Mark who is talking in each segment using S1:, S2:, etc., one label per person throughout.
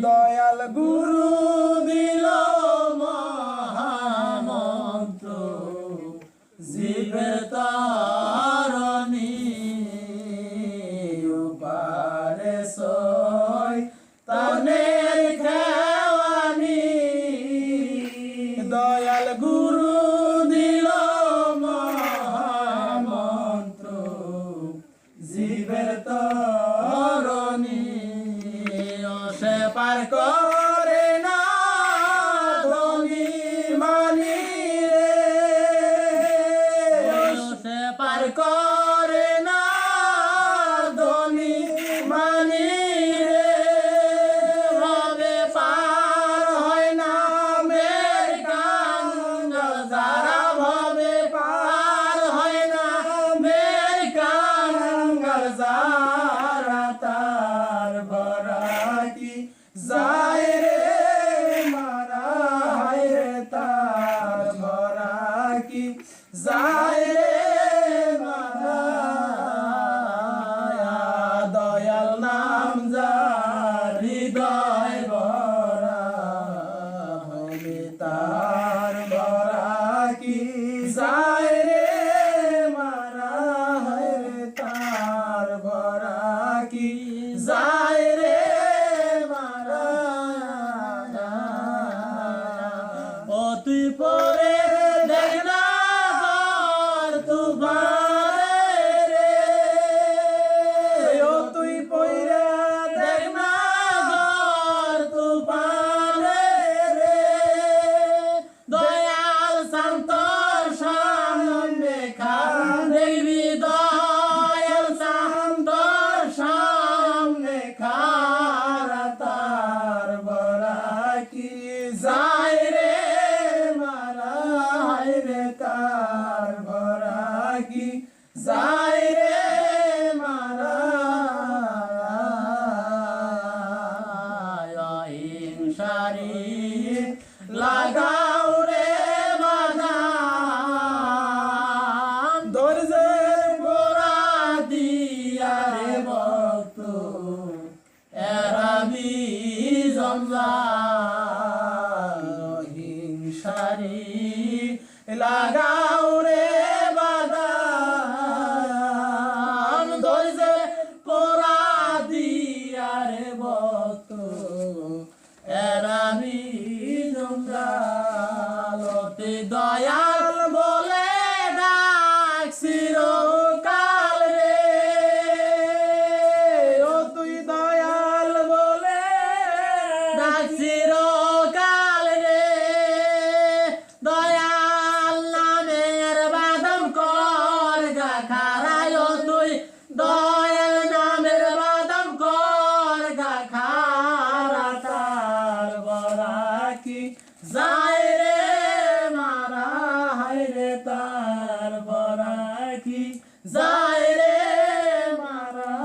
S1: দয়াল গুরু।
S2: যায় দয়াল নাম জারি দয় বরা হবে তার বরা কি? যায় রে মারা তার বরা কি? যায় Bye. যায় মারা হায় তার বরাকি যায় মারা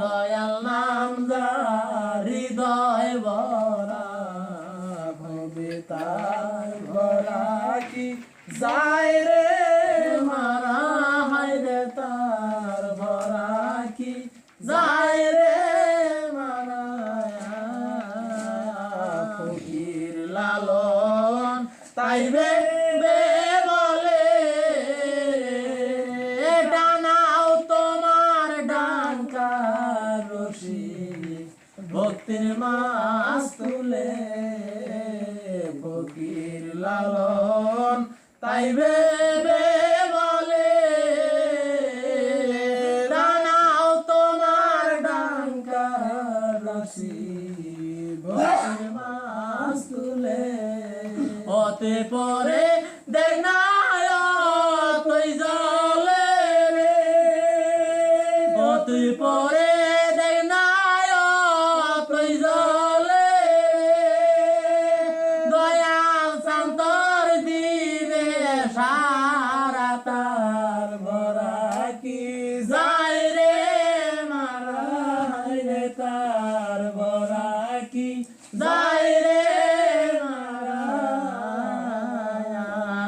S2: দয়াল নাম যা হৃদয় ভরা কবিতা পাখির লালন, তাই বে বলে ডানাও তোমার ডানকা রশি, ভক্তির মাস তুলে। ফকির লালন, তাই বে বলে তোমার রশি পথে পরে